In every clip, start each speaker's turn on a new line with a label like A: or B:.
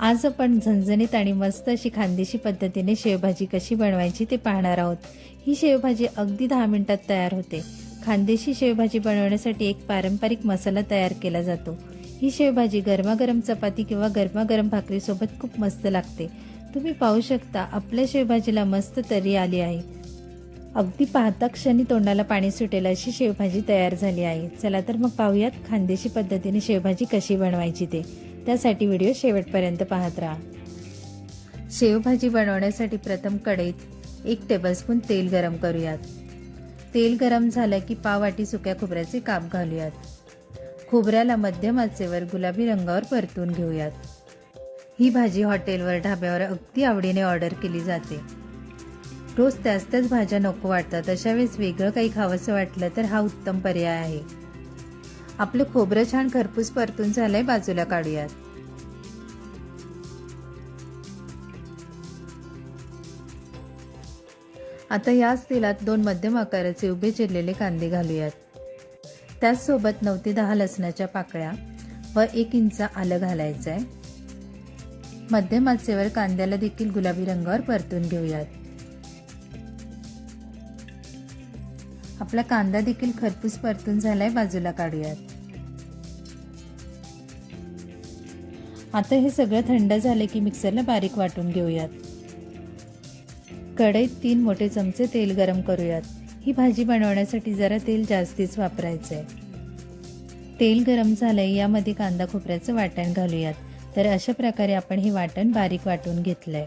A: आज आपण झणझणीत आणि मस्त अशी खानदेशी पद्धतीने शेवभाजी कशी बनवायची ते पाहणार आहोत. ही शेवभाजी अगदी दहा मिनिटात तयार होते. खानदेशी शेवभाजी बनवण्यासाठी एक पारंपरिक मसाला तयार केला जातो. ही शेवभाजी गरमागरम चपाती किंवा गरमागरम भाकरीसोबत खूप मस्त लागते. तुम्ही पाहू शकता आपल्या शेवभाजीला मस्त तरी आली आहे. अगदी पाहता क्षणी तोंडाला पाणी सुटेल अशी शेवभाजी तयार झाली आहे. चला तर मग पाहूयात खानदेशी पद्धतीने शेवभाजी कशी बनवायची ते. त्यासाठी व्हिडिओ शेवटपर्यंत पाहत राहा. शेवभाजी बनवण्यासाठी प्रथम कढईत एक टेबलस्पून तेल गरम करूयात. तेल गरम झालं की पाववाटी सुक्या खोबऱ्याचे काप घालूयात. खोबऱ्याला मध्यम आचेवर गुलाबी रंगावर परतून घेऊयात. ही भाजी हॉटेलवर ढाब्यावर अगदी आवडीने ऑर्डर केली जाते. रोज त्याच त्याच भाज्या नको वाटतात अशा वेळेस वेगळं काही खावंसं वाटलं तर हा उत्तम पर्याय आहे. आपलं खोबरं छान खरपूस परतून झालंय बाजूला काढूयात. आता याच तेलात दोन मध्यम आकाराचे उभे चिरलेले कांदे घालूयात. त्याचसोबत नऊ ते दहा लसणाच्या पाकळ्या व एक इंच आलं घालायचं आहे मध्यम आचेवर कांद्याला देखील गुलाबी रंगावर परतून घेऊयात. आपला कांदा देखील खरपूस परतून झालाय बाजूला काढूयात. आता हे सगळं थंड झालं की मिक्सरला बारीक वाटून घेऊयात. कढईत तीन मोठे चमचे तेल गरम करूयात. ही भाजी बनवण्यासाठी जरा तेल जास्तीच वापरायचं आहे तेल गरम झालंय यामध्ये कांदा खोबऱ्याचं वाटण घालूयात. तर अशा प्रकारे आपण हे वाटण बारीक वाटून घेतलंय.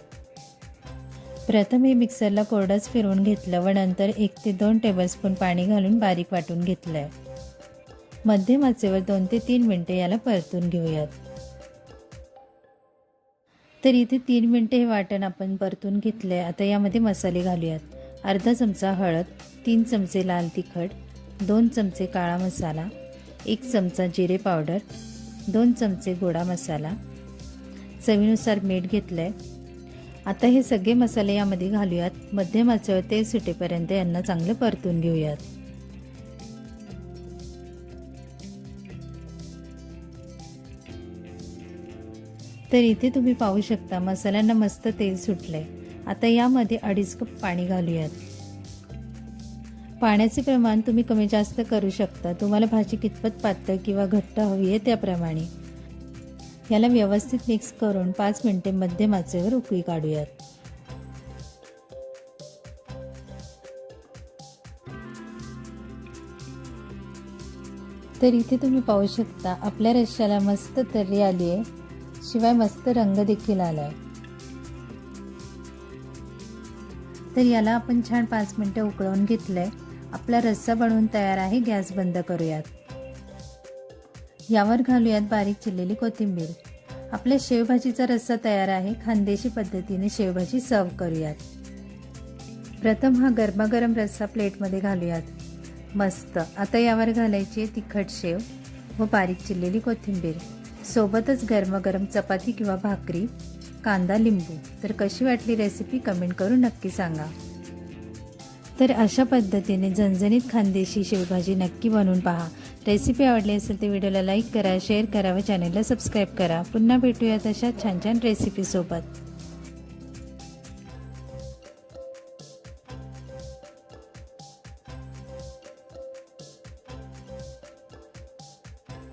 A: प्रथम हे मिक्सरला कोरडंच फिरवून घेतलं व नंतर एक ते दोन टेबलस्पून पाणी घालून बारीक वाटून घेतलंय. मध्यम आचेवर दोन ते तीन मिनटे याला परतून घेऊयात. तर इथे तीन मिनटे हे वाटण आपण परतून घेतलं आहे आता यामध्ये मसाले घालूयात. अर्धा चमचा हळद तीन चमचे लाल तिखट दोन चमचे काळा मसाला एक चमचा जिरे पावडर दोन चमचे गोडा मसाला. चवीनुसार मीठ घेतलं आहे आता हे सगळे मसाले यामध्ये घालूयात. मध्यम आचेवर तेल सुटेपर्यंत यांना चांगलं परतून घेऊयात. तर इथे तुम्ही पाहू शकता मसाल्यांना मस्त तेल सुटलंय. आता यामध्ये अडीच कप पाणी घालूयात. पाण्याचे प्रमाण तुम्ही कमी जास्त करू शकता. तुम्हाला भाजी कितपत पातळ किंवा घट्ट हवी आहे त्याप्रमाणे. याला व्यवस्थित मिक्स करून पाच मिनिटे मध्यम आचेवर उकळी काढूयात. तर इथे तुम्ही पाहू शकता आपल्या रश्याला मस्त तर्री आली आहे. शिवाय मस्त रंग देखील आलाय. तर याला आपण छान पाच मिनटं उकळवून घेतलंय. आपला रस्सा बनवून तयार आहे गॅस बंद करूयात. यावर घालूयात बारीक चिरलेली कोथिंबीर. आपल्या शेवभाजीचा रस्सा तयार आहे. खानदेशी पद्धतीने शेवभाजी सर्व करूयात. प्रथम हा गरमागरम रस्सा प्लेटमध्ये घालूयात. मस्त. आता यावर घालायची तिखट शेव व बारीक चिरलेली कोथिंबीर. सोबतच गरमागरम चपाती किंवा भाकरी कांदा लिंबू. तर कशी वाटली रेसिपी कमेंट करून नक्की सांगा. तर अशा पद्धतीने झणझणीत खानदेशी शेवभाजी नक्की बनवून पहा. रेसिपी आवडली असेल तर व्हिडिओला लाईक करा शेअर करा व चॅनलला सबस्क्राईब करा. पुन्हा भेटूया तशा छान छान रेसिपीसोबत